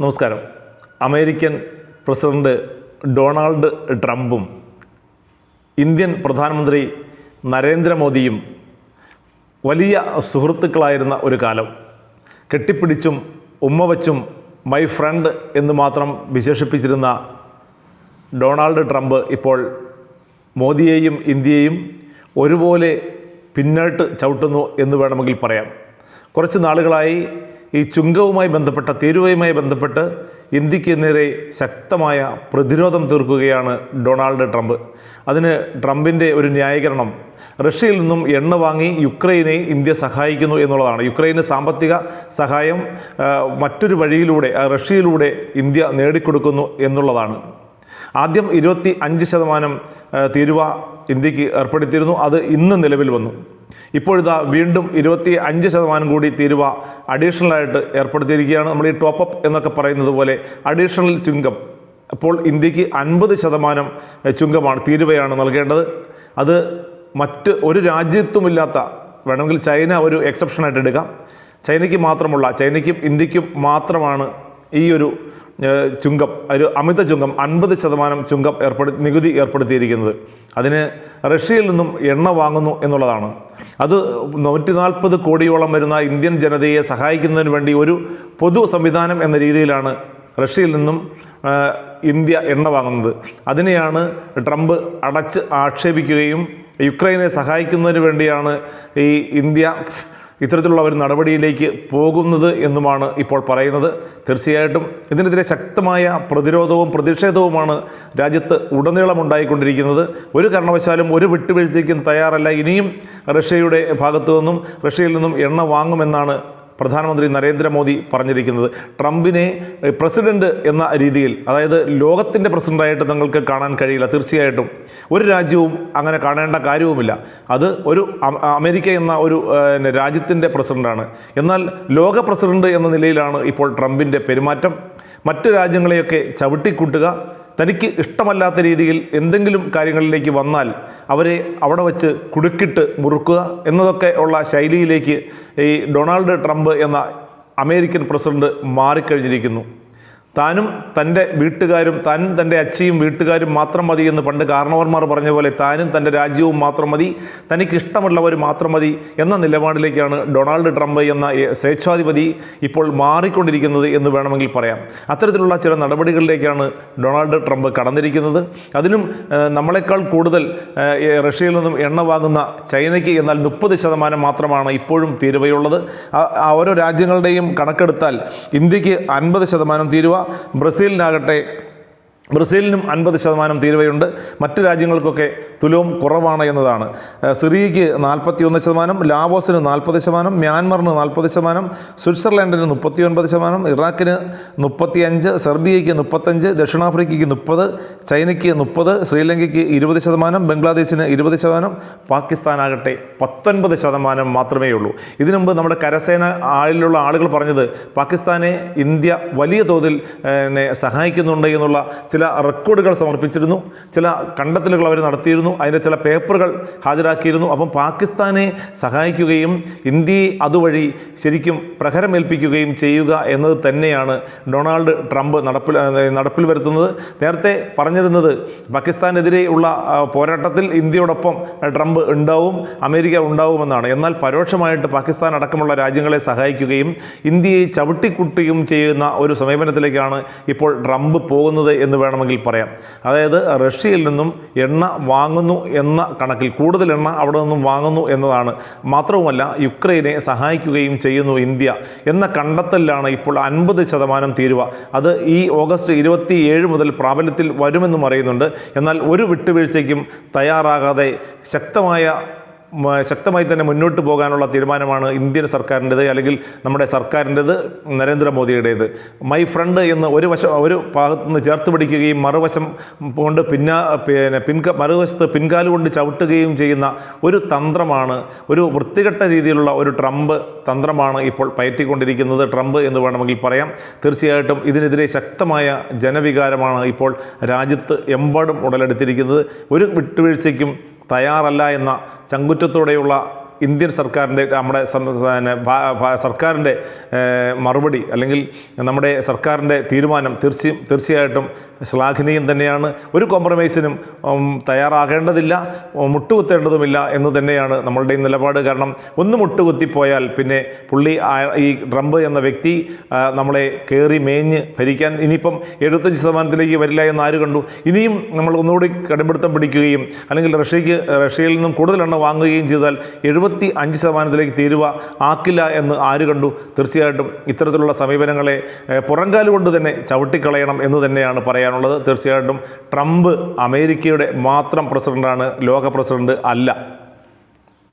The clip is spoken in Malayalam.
നമസ്കാരം. അമേരിക്കൻ പ്രസിഡന്റ് ഡൊണാൾഡ് ട്രംപും ഇന്ത്യൻ പ്രധാനമന്ത്രി നരേന്ദ്രമോദിയും വലിയ സുഹൃത്തുക്കളായിരുന്ന ഒരു കാലം. കെട്ടിപ്പിടിച്ചും ഉമ്മ വച്ചും മൈ ഫ്രണ്ട് എന്ന് മാത്രം വിശേഷിപ്പിച്ചിരുന്ന ഡൊണാൾഡ് ട്രംപ് ഇപ്പോൾ മോദിയെയും ഇന്ത്യയെയും ഒരുപോലെ പിന്നോട്ട് ചവിട്ടുന്നു എന്ന് വേണമെങ്കിൽ പറയാം. കുറച്ച് നാളുകളായി ഈ ചുങ്കവുമായി ബന്ധപ്പെട്ട തീരുവയുമായി ബന്ധപ്പെട്ട് ഇന്ത്യയ്ക്ക് നേരെ ശക്തമായ പ്രതിരോധം തീർക്കുകയാണ് ഡൊണാൾഡ് ട്രംപ്. അതിന് ട്രംപിന്റെ ഒരു ന്യായീകരണം റഷ്യയിൽ നിന്നും എണ്ണ വാങ്ങി യുക്രൈനെ ഇന്ത്യ സഹായിക്കുന്നു എന്നുള്ളതാണ്. യുക്രൈന് സാമ്പത്തിക സഹായം മറ്റൊരു വഴിയിലൂടെ റഷ്യയിലൂടെ ഇന്ത്യ നേടിക്കൊടുക്കുന്നു എന്നുള്ളതാണ്. ആദ്യം ഇരുപത്തി അഞ്ച് ശതമാനം തീരുവ ഇന്ത്യയ്ക്ക് ഏർപ്പെടുത്തിയിരുന്നു. അത് ഇന്ന് നിലവിൽ വന്നു. ഇപ്പോഴിതാ വീണ്ടും ഇരുപത്തി അഞ്ച് ശതമാനം കൂടി തീരുവ അഡീഷണലായിട്ട് ഏർപ്പെടുത്തിയിരിക്കുകയാണ്. നമ്മൾ ഈ ടോപ്പ് അപ്പ് എന്നൊക്കെ പറയുന്നത് പോലെ അഡീഷണൽ ചുങ്കം. അപ്പോൾ ഇന്ത്യയ്ക്ക് അൻപത് ശതമാനം ചുങ്കമാണ് തീരുവയാണ് നൽകേണ്ടത്. അത് മറ്റ് ഒരു രാജ്യത്തുമില്ലാത്ത വേണമെങ്കിൽ ചൈന ഒരു എക്സെപ്ഷനായിട്ട് എടുക്കാം. ചൈനയ്ക്ക് മാത്രമുള്ള ചൈനയ്ക്കും ഇന്ത്യക്കും മാത്രമാണ് ഈ ഒരു ചുങ്കം ഒരു അമിത ചുങ്കം അൻപത് ശതമാനം ചുങ്കം ഏർപ്പെടുത്തി നികുതി ഏർപ്പെടുത്തിയിരിക്കുന്നത്. അതിന് റഷ്യയിൽ നിന്നും എണ്ണ വാങ്ങുന്നു എന്നുള്ളതാണ്. അത് നൂറ്റി നാൽപ്പത് കോടിയോളം വരുന്ന ഇന്ത്യൻ ജനതയെ സഹായിക്കുന്നതിന് വേണ്ടി ഒരു പൊതു സംവിധാനം എന്ന രീതിയിലാണ് റഷ്യയിൽ നിന്നും ഇന്ത്യ എണ്ണ വാങ്ങുന്നത്. അതിനെയാണ് ട്രംപ് അടച്ച് ആക്ഷേപിക്കുകയും യുക്രൈനെ സഹായിക്കുന്നതിന് വേണ്ടിയാണ് ഈ ഇന്ത്യ ഇത്തരത്തിലുള്ള ഒരു നടപടിയിലേക്ക് പോകുന്നത് എന്നുമാണ് ഇപ്പോൾ പറയുന്നത്. തീർച്ചയായിട്ടും ഇതിനെതിരെ ശക്തമായ പ്രതിരോധവും പ്രതിഷേധവുമാണ് രാജ്യത്ത് ഉടനീളം ഉണ്ടായിക്കൊണ്ടിരിക്കുന്നത്. ഒരു കാരണവശാലും ഒരു വിട്ടുവീഴ്ചയ്ക്കും തയ്യാറല്ല. ഇനിയും റഷ്യയുടെ ഭാഗത്തു നിന്നും റഷ്യയിൽ നിന്നും എണ്ണ വാങ്ങുമെന്നാണ് പ്രധാനമന്ത്രി നരേന്ദ്രമോദി പറഞ്ഞിരിക്കുന്നത് ട്രംപിനെ പ്രസിഡന്റ് എന്ന രീതിയിൽ അതായത് ലോകത്തിന്റെ പ്രസിഡന്റായിട്ട് നിങ്ങൾക്ക് കാണാൻ കഴിയില്ല തീർച്ചയായിട്ടും. ഒരു രാജ്യവും അങ്ങനെ കാണേണ്ട കാര്യവുമില്ല. അത് ഒരു അമേരിക്ക എന്ന ഒരു രാജ്യത്തിന്റെ പ്രസിഡന്റാണ് എന്നാൽ ലോക പ്രസിഡന്റ് എന്ന നിലയിലാണ് ഇപ്പോൾ ട്രംപിന്റെ പെരുമാറ്റം. മറ്റു രാജ്യങ്ങളെയൊക്കെ ചവിട്ടിക്കൂട്ടുക തനിക്ക് ഇഷ്ടമല്ലാത്ത രീതിയിൽ എന്തെങ്കിലും കാര്യങ്ങളിലേക്ക് വന്നാൽ അവരെ അവിടെ വച്ച് കുടുക്കിട്ട് മുറുക്കുക എന്നതൊക്കെ ഉള്ള ശൈലിയിലേക്ക് ഈ ഡൊണാൾഡ് ട്രംപ് എന്ന അമേരിക്കൻ പ്രസിഡന്റ് മാറിക്കഴിഞ്ഞിരിക്കുന്നു. താനും തന്റെ വീട്ടുകാരും താനും തന്റെ അച്ഛയും വീട്ടുകാരും മാത്രം മതി എന്ന് പണ്ട് കാരണവർമാർ പറഞ്ഞ പോലെ താനും തന്റെ രാജ്യവും മാത്രം മതി തനിക്ക് ഇഷ്ടമുള്ളവർ മാത്രം മതി എന്ന നിലപാടിലേക്കാണ് ഡൊണാൾഡ് ട്രംപ് എന്ന സ്വേച്ഛാധിപതി ഇപ്പോൾ മാറിക്കൊണ്ടിരിക്കുന്നത് എന്ന് വേണമെങ്കിൽ പറയാം. അത്തരത്തിലുള്ള ചില നടപടികളിലേക്കാണ് ഡൊണാൾഡ് ട്രംപ് കടന്നിരിക്കുന്നത്. അതിനും നമ്മളെക്കാൾ കൂടുതൽ റഷ്യയിൽ നിന്നും എണ്ണ വാങ്ങുന്ന ചൈനയ്ക്ക് എന്നാൽ മുപ്പത് ശതമാനം മാത്രമാണ് ഇപ്പോഴും തീരുവയുള്ളത്. ഓരോ രാജ്യങ്ങളുടെയും കണക്കെടുത്താൽ ഇന്ത്യയ്ക്ക് അൻപത് ശതമാനം തീരുവ ബ്രസീലിനാകട്ടെ. ബ്രസീലിനും അൻപത് ശതമാനം തീരുവയുണ്ട്. മറ്റ് രാജ്യങ്ങൾക്കൊക്കെ തുലവും കുറവാണ് എന്നതാണ്. സിറിയയ്ക്ക് നാൽപ്പത്തി ഒന്ന് ശതമാനം ലാവോസിന് നാൽപ്പത് ശതമാനം മ്യാൻമറിന് നാൽപ്പത് ശതമാനം സ്വിറ്റ്സർലൻഡിന് മുപ്പത്തി ഒൻപത് ശതമാനം ഇറാഖിന് മുപ്പത്തിയഞ്ച് സെർബിയയ്ക്ക് മുപ്പത്തഞ്ച് ദക്ഷിണാഫ്രിക്കയ്ക്ക് മുപ്പത് ചൈനയ്ക്ക് മുപ്പത് ശ്രീലങ്കയ്ക്ക് ഇരുപത് ശതമാനം ബംഗ്ലാദേശിന് ഇരുപത് ശതമാനം പാകിസ്ഥാനാകട്ടെ പത്തൊൻപത് ശതമാനം മാത്രമേ ഉള്ളൂ. ഇതിനുമുമ്പ് നമ്മുടെ കരസേന ആളിലുള്ള ആളുകൾ പറഞ്ഞത് പാകിസ്ഥാനെ ഇന്ത്യ വലിയ തോതിൽ സഹായിക്കുന്നുണ്ട് എന്നുള്ള ചില റെക്കോർഡുകൾ സമർപ്പിച്ചിരുന്നു. ചില കണ്ടെത്തലുകൾ അവർ നടത്തിയിരുന്നു. അതിന്റെ ചില പേപ്പറുകൾ ഹാജരാക്കിയിരുന്നു. അപ്പം പാകിസ്ഥാനെ സഹായിക്കുകയും ഇന്ത്യയെ അതുവഴി ശരിക്കും പ്രഹരമേൽപ്പിക്കുകയും ചെയ്യുക എന്നത് തന്നെയാണ് ഡൊണാൾഡ് ട്രംപ് നടപ്പിൽ നടപ്പിൽ വരുത്തുന്നത്. നേരത്തെ പറഞ്ഞിരുന്നത് പാകിസ്ഥാനെതിരെയുള്ള പോരാട്ടത്തിൽ ഇന്ത്യയോടൊപ്പം ട്രംപ് ഉണ്ടാവും അമേരിക്ക ഉണ്ടാവുമെന്നാണ്. എന്നാൽ പരോക്ഷമായിട്ട് പാകിസ്ഥാൻ അടക്കമുള്ള രാജ്യങ്ങളെ സഹായിക്കുകയും ഇന്ത്യയെ ചവിട്ടിക്കുട്ടുകയും ചെയ്യുന്ന ഒരു സമീപനത്തിലേക്കാണ് ഇപ്പോൾ ട്രംപ് പോകുന്നത് എന്ന് വേണമെങ്കിൽ പറയാം. അതായത് റഷ്യയിൽ നിന്നും എണ്ണ വാങ്ങുന്നു എന്ന കണക്കിൽ കൂടുതൽ എണ്ണ അവിടെ നിന്നും വാങ്ങുന്നു എന്നതാണ്. മാത്രവുമല്ല യുക്രൈനെ സഹായിക്കുകയും ചെയ്യുന്നു ഇന്ത്യ എന്ന കണ്ടെത്തലിലാണ് ഇപ്പോൾ അൻപത് ശതമാനം തീരുവ. അത് ഈ ഓഗസ്റ്റ് ഇരുപത്തി ഏഴ് മുതൽ പ്രാബല്യത്തിൽ വരുമെന്നും അറിയുന്നുണ്ട്. എന്നാൽ ഒരു വിട്ടുവീഴ്ചയ്ക്കും തയ്യാറാകാതെ ശക്തമായ ശക്തമായി തന്നെ മുന്നോട്ട് പോകാനുള്ള തീരുമാനമാണ് ഇന്ത്യൻ സർക്കാരിന്റെത് അല്ലെങ്കിൽ നമ്മുടെ സർക്കാരിന്റെത് നരേന്ദ്രമോദിയുടേത്. മൈ ഫ്രണ്ട് എന്ന് ഒരു വശം ഒരു ഭാഗത്തു നിന്ന് ചേർത്ത് പിടിക്കുകയും മറുവശം കൊണ്ട് പിന്നാ പിന്നെ പിൻക മറുവശത്ത് പിൻകാൽ കൊണ്ട് ചവിട്ടുകയും ചെയ്യുന്ന ഒരു തന്ത്രമാണ് ഒരു വൃത്തികെട്ട രീതിയിലുള്ള ഒരു ട്രംപ് തന്ത്രമാണ് ഇപ്പോൾ പയറ്റിക്കൊണ്ടിരിക്കുന്നത്. ട്രംപ് എന്ന് വേണമെങ്കിൽ പറയാം. തീർച്ചയായിട്ടും ഇതിനെതിരെ ശക്തമായ ജനവികാരമാണ് ഇപ്പോൾ രാജ്യത്ത് എമ്പാടും ഉടലെടുത്തിരിക്കുന്നത്. ഒരു വിട്ടുവീഴ്ചയ്ക്കും തയ്യാറല്ല എന്ന ചങ്കുറ്റത്തോടെയുള്ള ഇന്ത്യൻ സർക്കാരിന്റെ നമ്മുടെ സർക്കാരിന്റെ മറുപടി അല്ലെങ്കിൽ നമ്മുടെ സർക്കാരിന്റെ തീരുമാനം തീർച്ചയും തീർച്ചയായിട്ടും ശ്ലാഘനീയം തന്നെയാണ്. ഒരു കോംപ്രമൈസിനും തയ്യാറാകേണ്ടതില്ല മുട്ടുകുത്തേണ്ടതുമില്ല എന്ന് തന്നെയാണ് നമ്മളുടെ ഈ നിലപാട്. കാരണം ഒന്ന് മുട്ടുകുത്തിപ്പോയാൽ പിന്നെ പുള്ളി ഈ ട്രംപ് എന്ന വ്യക്തി നമ്മളെ കയറി മേഞ്ഞ് ഭരിക്കാൻ ഇനിയിപ്പം എഴുപത്തഞ്ച് ശതമാനത്തിലേക്ക് വരില്ല എന്ന് ആര് കണ്ടു? ഇനിയും നമ്മൾ ഒന്നുകൂടി കടുംപിടുത്തം പിടിക്കുകയും അല്ലെങ്കിൽ റഷ്യക്ക് റഷ്യയിൽ നിന്നും കൂടുതൽ എണ്ണ വാങ്ങുകയും ചെയ്താൽ എഴുപത്തി അഞ്ച് ശതമാനത്തിലേക്ക് തീരുവ ആക്കില്ല എന്ന് ആര് കണ്ടു? തീർച്ചയായിട്ടും ഇത്തരത്തിലുള്ള സമീപനങ്ങളെ ഏഹ്, പുറംകാൽ കൊണ്ട് തന്നെ ചവിട്ടിക്കളയണം എന്ന് തന്നെയാണ് പറയാനുള്ളത്. തീർച്ചയായിട്ടും ട്രംപ് അമേരിക്കയുടെ മാത്രം പ്രസിഡന്റാണ് ലോക പ്രസിഡന്റ് അല്ല.